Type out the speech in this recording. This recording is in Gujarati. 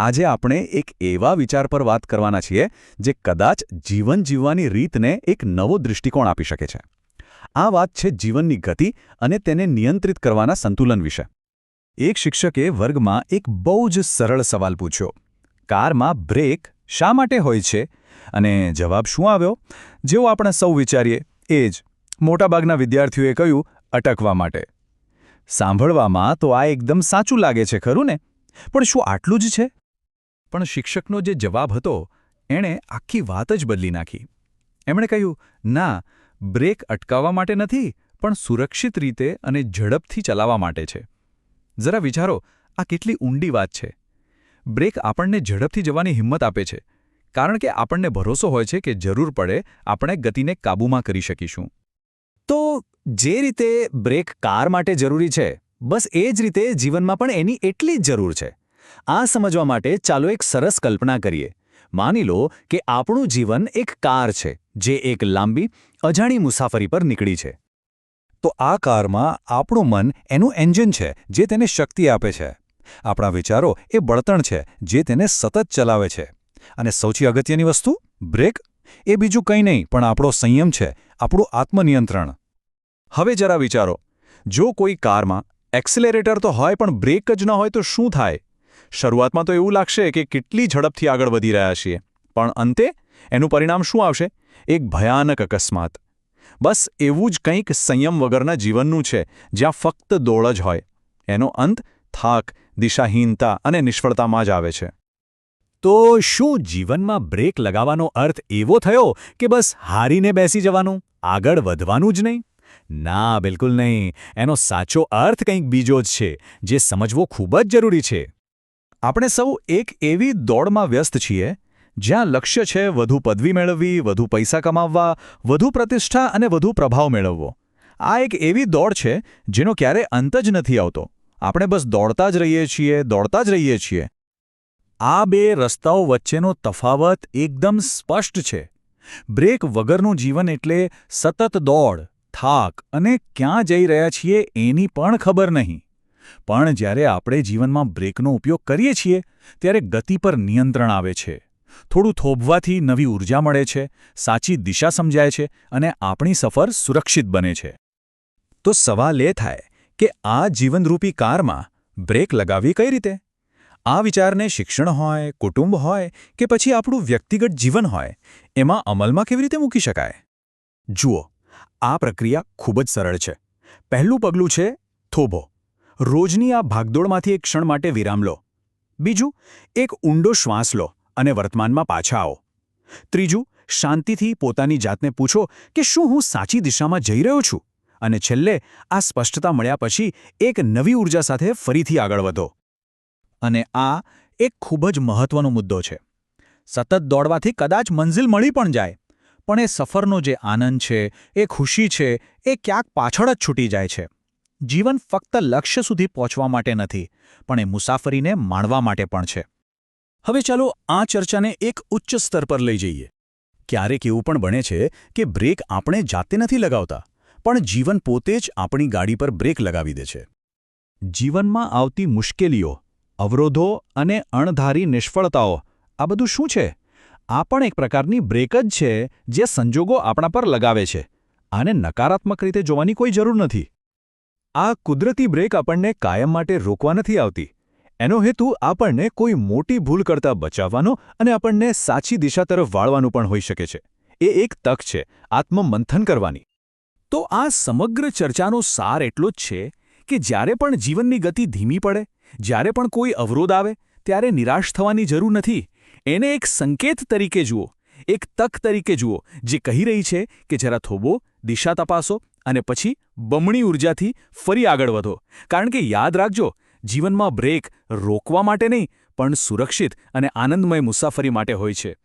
આજે આપણે એક એવા વિચાર પર વાત કરવાના છીએ જે કદાચ જીવન જીવવાની રીતને એક નવો દૃષ્ટિકોણ આપી શકે છે. આ વાત છે જીવનની ગતિ અને તેને નિયંત્રિત કરવાના સંતુલન વિશે. એક શિક્ષકે વર્ગમાં એક બહુ જ સરળ સવાલ પૂછ્યો. કારમાં બ્રેક શા માટે હોય છે? અને જવાબ શું આવ્યો? જેવો આપણે સૌ વિચારીએ, એ જ. મોટાભાગના વિદ્યાર્થીઓએ કહ્યું, અટકવા માટે. સાંભળવામાં તો આ એકદમ સાચું લાગે છે, ખરું ને? પણ શું આટલું જ છે? પણ શિક્ષકનો જે જવાબ હતો, એણે આખી વાત જ બદલી નાખી. એમણે કહ્યું, ના, બ્રેક અટકાવવા માટે નથી, પણ સુરક્ષિત રીતે અને ઝડપથી ચલાવવા માટે છે. જરા વિચારો, આ કેટલી ઊંડી વાત છે. બ્રેક આપણને ઝડપથી જવાની હિંમત આપે છે, કારણ કે આપણને ભરોસો હોય છે કે જરૂર પડે આપણે ગતિને કાબૂમાં કરી શકીશું. તો જે રીતે બ્રેક કાર માટે જરૂરી છે, બસ એ જ રીતે જીવનમાં પણ એની એટલી જ જરૂર છે. આ સમજવા માટે ચાલો એક સરસ કલ્પના કરીએ. માની લો કે આપણું જીવન એક કાર છે, જે એક લાંબી, અજાણી મુસાફરી પર નીકળી છે. તો આ કારમાં આપણું મન એનું એન્જિન છે, જે તેને શક્તિ આપે છે. આપણા વિચારો એ બળતણ છે, જે તેને સતત ચલાવે છે. અને સૌથી અગત્યની વસ્તુ, બ્રેક? એ બીજું કંઈ નહીં, પણ આપણો સંયમ છે, આપણું આત્મનિયંત્રણ. હવે જરા વિચારો. જો કોઈ કારમાં એક્સિલેરેટર તો હોય, પણ બ્રેક જ ન હોય તો શું થાય? શરૂઆતમાં તો એવું લાગશે કે કેટલી ઝડપથી આગળ વધી રહ્યા છીએ. પણ અંતે એનું પરિણામ શું આવશે? એક ભયાનક અકસ્માત. બસ એવું જ કંઈક સંયમ વગરના જીવનનું છે, જ્યાં ફક્ત દોડ જ હોય. એનો અંત થાક, દિશાહીનતા અને નિષ્ફળતામાં જ આવે છે. તો શું જીવનમાં બ્રેક લગાવવાનો અર્થ એવો થયો કે બસ હારીને બેસી જવાનું? આગળ વધવાનું જ નહીં? ના, બિલકુલ નહીં. એનો સાચો અર્થ કંઈક બીજો જ છે, જે સમજવો ખૂબ જ જરૂરી છે. આપણે સૌ એક એવી દોડમાં વ્યસ્ત છીએ, જ્યાં લક્ષ્ય છે વધુ પદવી મેળવવી, વધુ પૈસા કમાવવા, વધુ પ્રતિષ્ઠા અને વધુ પ્રભાવ મેળવવો. આ એક એવી દોડ છે, જેનો ક્યારે અંત જ નથી આવતો. આપણે બસ દોડતા જ રહીએ છીએ, દોડતા જ રહીએ છીએ. આ બે રસ્તાઓ વચ્ચેનો તફાવત એકદમ સ્પષ્ટ છે. બ્રેક વગરનું જીવન એટલે સતત દોડ, થાક અને ક્યાં જઈ રહ્યા છીએ એની પણ ખબર નહીં. પણ જ્યારે આપણે જીવનમાં બ્રેકનો ઉપયોગ કરીએ છીએ, ત્યારે ગતિ પર નિયંત્રણ આવે છે. થોડું થોભવાથી નવી ઊર્જા મળે છે, સાચી દિશા સમજાય છે અને આપણી સફર સુરક્ષિત બને છે. તો સવાલ એ થાય કે આ જીવનરૂપી કારમાં બ્રેક લગાવવી કઈ રીતે? આ વિચારને શિક્ષણ હોય, કુટુંબ હોય કે પછી આપણું વ્યક્તિગત જીવન હોય, એમાં અમલમાં કેવી રીતે મૂકી શકાય? જુઓ, આ પ્રક્રિયા ખૂબ જ સરળ છે. પહેલું પગલું છે થોભો. રોજની આ ભાગદોડમાંથી એક ક્ષણ માટે વિરામ લો. બીજું, એક ઊંડો શ્વાસ લો અને વર્તમાનમાં પાછા આવો. ત્રીજું, શાંતિથી પોતાની જાતને પૂછો કે શું હું સાચી દિશામાં જઈ રહ્યો છું? અને છેલ્લે, આ સ્પષ્ટતા મળ્યા પછી એક નવી ઊર્જા સાથે ફરીથી આગળ વધો. અને આ એક ખૂબ જ મહત્વનો મુદ્દો છે. સતત દોડવાથી કદાચ મંઝિલ મળી પણ જાય, પણ એ સફરનો જે આનંદ છે, એ ખુશી છે, એ ક્યાંક પાછળ જ છૂટી જાય છે. જીવન ફક્ત લક્ષ્ય સુધી પહોંચવા માટે નથી, પણ એ મુસાફરીને માણવા માટે પણ છે. હવે ચાલો આ ચર્ચાને એક ઉચ્ચ સ્તર પર લઈ જઈએ. ક્યારેક એવું પણ બને છે કે બ્રેક આપણે જાતે નથી લગાવતા, પણ જીવન પોતે જ આપણી ગાડી પર બ્રેક લગાવી દે છે. જીવનમાં આવતી મુશ્કેલીઓ, અવરોધો અને અણધારી નિષ્ફળતાઓ, આ બધું શું છે? આ પણ એક પ્રકારની બ્રેક જ છે જે સંજોગો આપણા પર લગાવે છે, આને નકારાત્મક રીતે જોવાની કોઈ જરૂર નથી. આ કુદરતી બ્રેક આપણને કાયમ માટે રોકવા નથી આવતી. એનો હેતુ આપણને કોઈ મોટી ભૂલ કરતા બચાવવાનો અને આપણને સાચી દિશા તરફ વાળવાનું પણ હોઈ શકે છે. એ એક તક છે, આત્મમંથન કરવાની. તો આ સમગ્ર ચર્ચાનો સાર એટલો જ છે કે જ્યારે પણ જીવનની ગતિ ધીમી પડે, જ્યારે પણ કોઈ અવરોધ આવે, ત્યારે નિરાશ થવાની જરૂર નથી. એને એક સંકેત તરીકે જુઓ, એક તક તરીકે જુઓ, જે કહી રહી છે કે જરા થોબો દિશા તપાસો અને પછી બમણી ઉર્જાથી ફરી આગળ વધો. કારણ કે યાદ રાખજો, જીવનમાં બ્રેક રોકવા માટે નહીં, પણ સુરક્ષિત અને આનંદમય મુસાફરી માટે હોય છે.